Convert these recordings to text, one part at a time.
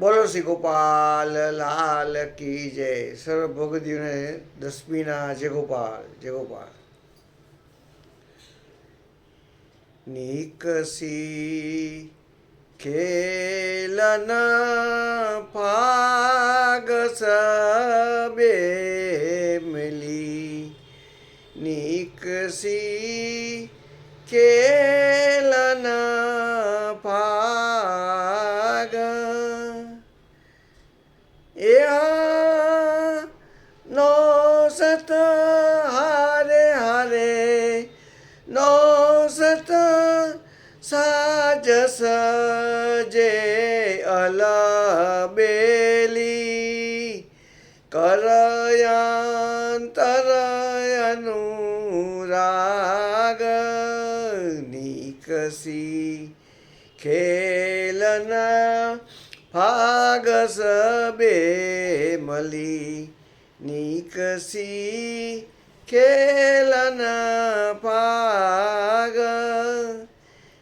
બોલો શ્રી ગોપાલ લાલ કી જય સર ભોગદીને દસમીના જય ગોપાલ જય ગોપાલ નિકસી ખેલન ફાગ સબ સાજ સજે અલબેલી કરયંતરયનું રાગ નિકસી ખેલના ભાગ સબે મલી નિકસી ખેલના ભાગ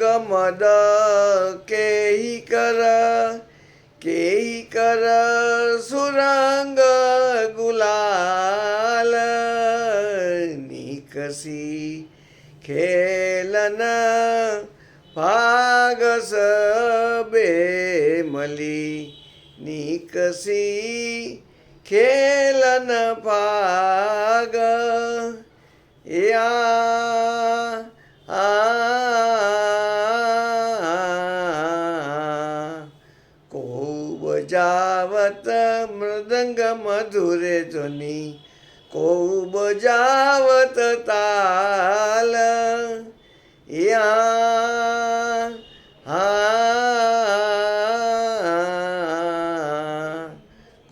ಗಮದ ಕೇಹಿ ಕರ ಸುರಂಗ ಗುಲಾಲ ನಿಕಸಿ ಖೇಲನ ಪಾಗಸ ಬೇಮಲಿ ನಿಕಸಿ ಖೇಲನ ಪಾಗ جوت مردگ مدور د جت تال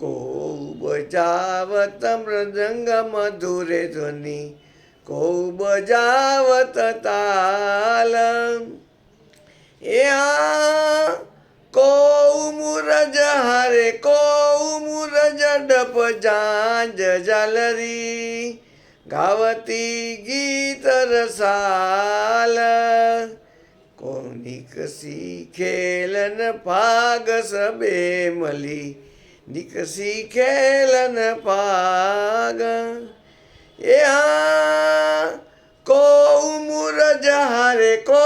او بجاوت مردگ مدور د جت تال ا ہارے کو مور جڑپ جانج جالری گاوتی گیت رسال کو نک سی کھیل ن پاگ سب ملی نک سی کھیل ن پاگا کو مور جہار کو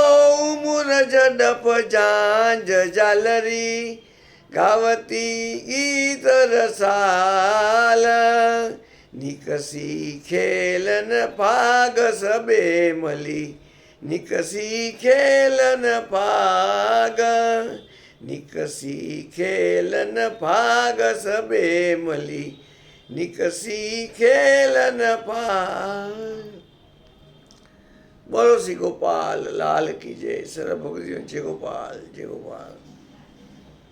مور جڈ پان جالی گاوتیسالکسی بو سی گوپال لال کی جی سر جی گوپال جی گوپال